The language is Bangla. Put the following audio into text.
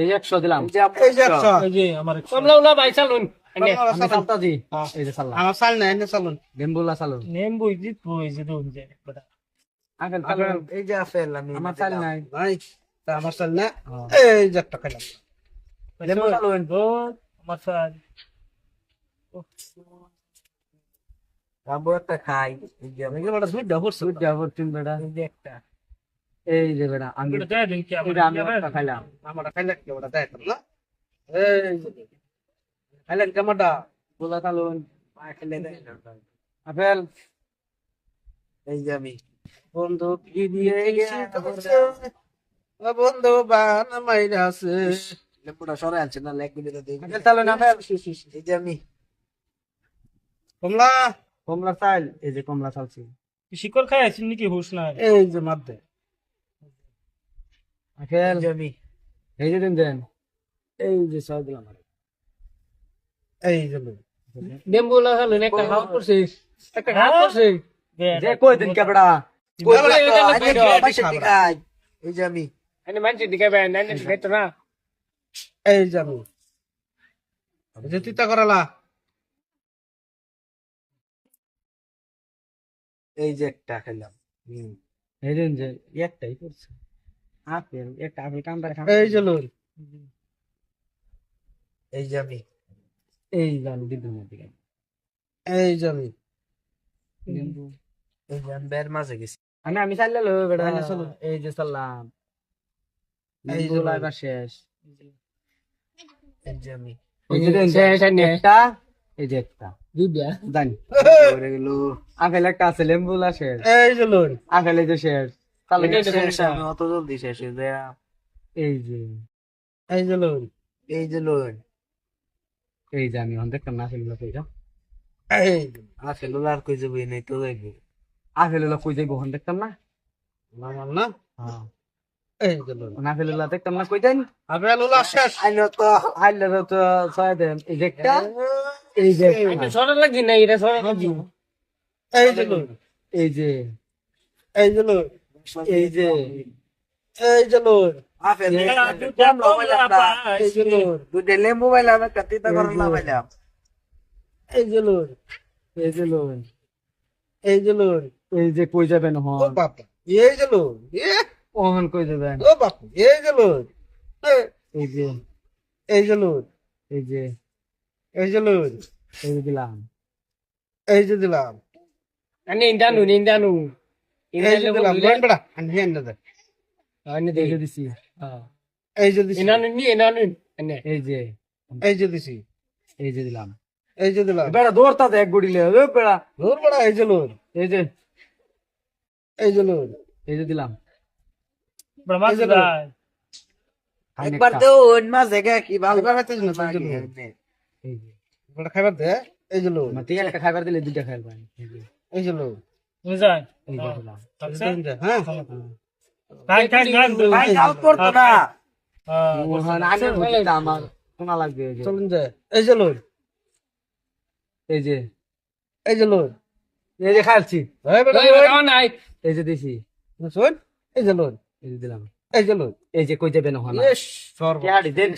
এই একশো দিলাম। এই যে একশো। এই যে আমার ভাই চালুন। চালতাছি হ্যাঁ। এই যে চাললাম আমার চাল নাই এনে চালুন। গেমবুলা চালু নেম বুঝি বুঝি দুন যে আঙ্কেল এই যে আপেল আমি আমার চাল নাই। নাই তা আমার চাল না হ্যাঁ। এই যে একটা চালুন। আমার খাই। এই যে আমি বড় দুধ ডাবর সুদ যাব তিন বেটা এই যে একটা। এই যে বেটা আমি খাইলাম। খাইলে কি ওটা দেয় না এই খাইলেন কেমনটা? গোলা আপেল। এই যে আমি বন্ধু কি দিয়ে বন্ধু বান মাইরাছে লেপুটা সরে আনছে না লেগ দিতে দেই আপেল চালুন আপেল। এই যে আমি। কমলা? কমলা চাল এই যে কমলা চালছি শিকড় খাই নাকি? হুশ না এই যে মাদ্দে এই যে এই যে দিন দেন। এই যে সব দিলাম এই যে একটা করছিস? একটা খাওয়া করছিস? যে কই দিন কেবড়া এই যে আমি। এনে মানছি দিকে বেন এনে খাইতো না এই যে আমি। যে তিতা করালা। এই যে একটা খেলাম। হুম। এই যে একটাই করছে। আপেল একটা আপেল কামড়া খাম এই এই যে আমি এই দিকে এই যে আমি এই যে আমি বের মাঝে গেছি আমি আমি চাললে লো চলো। এই যে চাললাম এই যে শেষ এই যে আমি এই যে শেষ আনে। একটা এই যে একটা দিব্যা জানি আপেল একটা আছে লেম্বুলা শেষ এই আপেল এই যে শেষ তাহলে এটা অত জলদি শেষ হয়ে যায়। এই যে এই যে লোক এই যে লোন এই যে আমি অন দেখতাম না আপেলগুলো কইরা এই যে আসলে আর কই যাব নাই তো যাইবো আপেলগুলো কই যাইব অন দেখতাম না? না হ্যাঁ। এই যে লোক কই শেষ। তো তো ছয় দেন। এই যে একটা এই যে একটা। লাগি না এটা সরা লাগি এই যে লোক এই যে। এই যে লোক এই যে এই যে আপেল এই যে এই এই যে এই এই যে কই যাবেন ও হন বাপা এই যে লোক ওহন কই যাবেন ও বাপু এই যে লোক এই যে এই যে লোক এই যে এই যে লোক এই যে দিলাম এই যে দিলাম আনে ইন্দানু ইন্দানু এই যে দিলাম বলেন বেড়া আমি হেন না দেখ আনে এই যে দিছি এই যে দিছি ইনানু নি ইনানু আনে এই যে এই যে দিছি এই যে দিলাম এই যে দিলাম বেড়া দৌড়তা এক গুড়িলে ও বেড়া ধর বেড়া এই যে লোক এই যে এই যে লোক এই যে দিলাম ব্রহ্মা এই যে দা একবার তো ওন মাঝে কি ভালো খাইবার খাইতে না এই যে এই যে খাইবার দে এই যে লোক মাটি দিলে দুইটা খাইবার এই যে যে এই যে দিলাম হ্যাঁ। খাই খাই ভাই। কাল করতো না। ওহন আমি বলি আমার শোনা লাগবে এই যে। চলুন যে এই যে লোক এই যে। এই যে এই যে খাইছি এই নাই। এই যে দিছি। শোন এই যে লোক এই যে দিলাম। এই যে লোক এই যে কই যাবেন ইস সর্ব দেন?